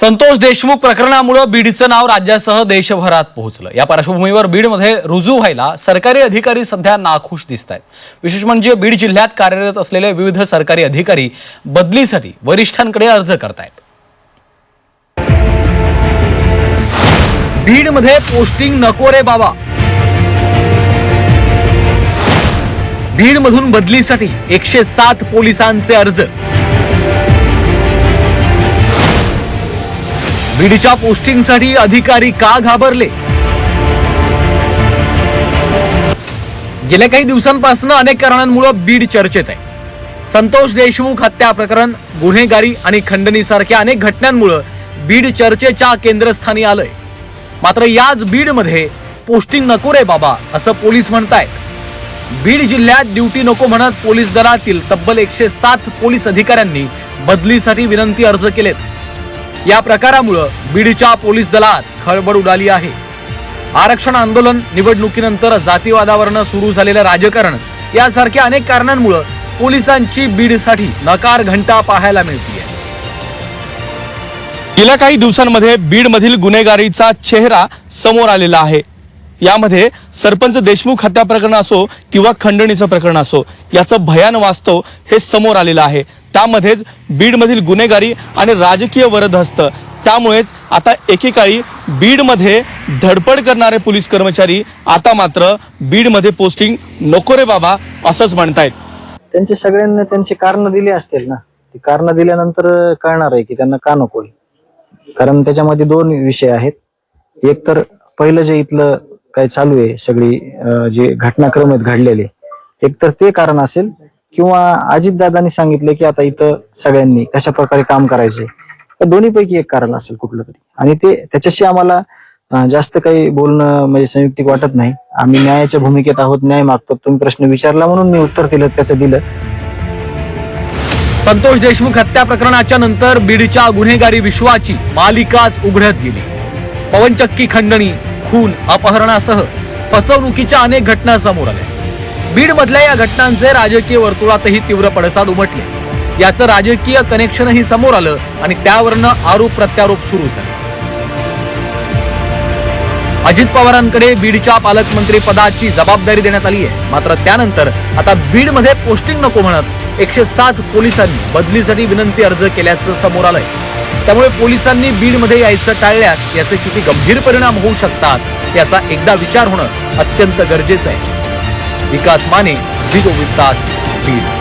संतोष देशमुख प्रकरणामुळे बीडचं नाव राज्यासह देशभरात पोहोचलं. या पार्श्वभूमीवर बीडमध्ये रुजू व्हायला सरकारी अधिकारी सध्या नाखुश दिसत आहेत विशेष म्हणजे बीड जिल्ह्यात कार्यरत असलेले विविध सरकारी अधिकारी बदलीसाठी वरिष्ठांकडे अर्ज करतायत. बीडमध्ये पोस्टिंग नको रे बाबा. बीडमधून बदलीसाठी एकशे सात पोलिसांचे अर्ज. बीडच्या पोस्टिंगसाठी अधिकारी का घाबरले? गेल्या काही दिवसांपासून अनेक कारणांमुळे बीड चर्चेत आहे. संतोष देशमुख हत्या प्रकरण गुन्हेगारी आणि खंडणीसारख्या अनेक घटनांमुळं बीड चर्चेच्या केंद्रस्थानी आलंय. मात्र याच बीडमध्ये पोस्टिंग नको रे बाबा असं पोलीस म्हणतायत. बीड जिल्ह्यात ड्युटी नको म्हणत पोलीस दलातील तब्बल एकशे सात पोलीस अधिकाऱ्यांनी बदलीसाठी विनंती अर्ज केलेत. या प्रकारामुळं बीडच्या पोलीस दलात खळबळ उडाली आहे. आरक्षण आंदोलन निवडणुकीनंतर जातीवादावरनं सुरू झालेलं राजकारण यासारख्या अनेक कारणांमुळं पोलिसांची बीडसाठी नकार घंटा पाहायला मिळते गेल्या काही दिवसांमध्ये बीडमधील गुन्हेगारीचा चेहरा समोर आलेला आहे. यामध्ये सरपंच देशमुख हत्या प्रकरण असो किंवा खंडणीचं प्रकरण असो याचं भयान वास्तव हे समोर आलेलं आहे. त्यामध्येच बीडमधील गुन्हेगारी आणि राजकीय वरदहस्त त्यामुळेच आता एकेकाळी बीडमध्ये धडपड करणारे पोलीस कर्मचारी आता मात्र बीडमध्ये पोस्टिंग नको रे बाबा असंच म्हणतायत. त्यांचे सगळ्यांना त्यांची कारण दिली असतील ना? ती कारण दिल्यानंतर कळणार आहे की त्यांना का नकोय कारण त्याच्यामध्ये दोन विषय आहेत. एक तर पहिलं जे इथलं काय चालू आहे सगळी जे घटनाक्रम आहेत घडलेले एक तर ते कारण असेल किंवा अजितदादांनी सांगितले की आता इथं सगळ्यांनी कशा प्रकारे काम करायचे या दोन्हीपैकी एक कारण असेल कुठलं तरी. आणि ते त्याच्याशी आम्हाला जास्त काही बोलणं म्हणजे संयुक्तिक वाटत नाही. आम्ही न्यायाच्या भूमिकेत आहोत न्याय मागतो. तुम्ही प्रश्न विचारला म्हणून मी उत्तर दिलं त्याचं दिलं. संतोष देशमुख हत्या प्रकरणाच्या नंतर बीडच्या गुन्हेगारी विश्वाची मालिकाच उघडत गेली. पवनचक्की खंडणी खून अपहरणासह फसवणुकीच्या अनेक घटना समोर आल्या. बीड मधल्या या घटनांचे राजकीय वर्तुळातही तीव्र पडसाद उमटले. याचं राजकीय कनेक्शनही समोर आलं आणि त्यावरनं आरोप प्रत्यारोप सुरू झाले. अजित पवारांकडे बीडच्या पालकमंत्री पदाची जबाबदारी देण्यात आली आहे मात्र त्यानंतर आता बीडमध्ये पोस्टिंग नको म्हणत एकशे सात पोलिसांनी बदलीसाठी विनंती अर्ज केल्याचं समोर आलंय. त्यामुळे पोलिसांनी बीडमध्ये यायचं टाळल्यास याचे किती गंभीर परिणाम होऊ शकतात याचा एकदा विचार होणं अत्यंत गरजेचं आहे. विकास माने झी चोवीस तास बीड.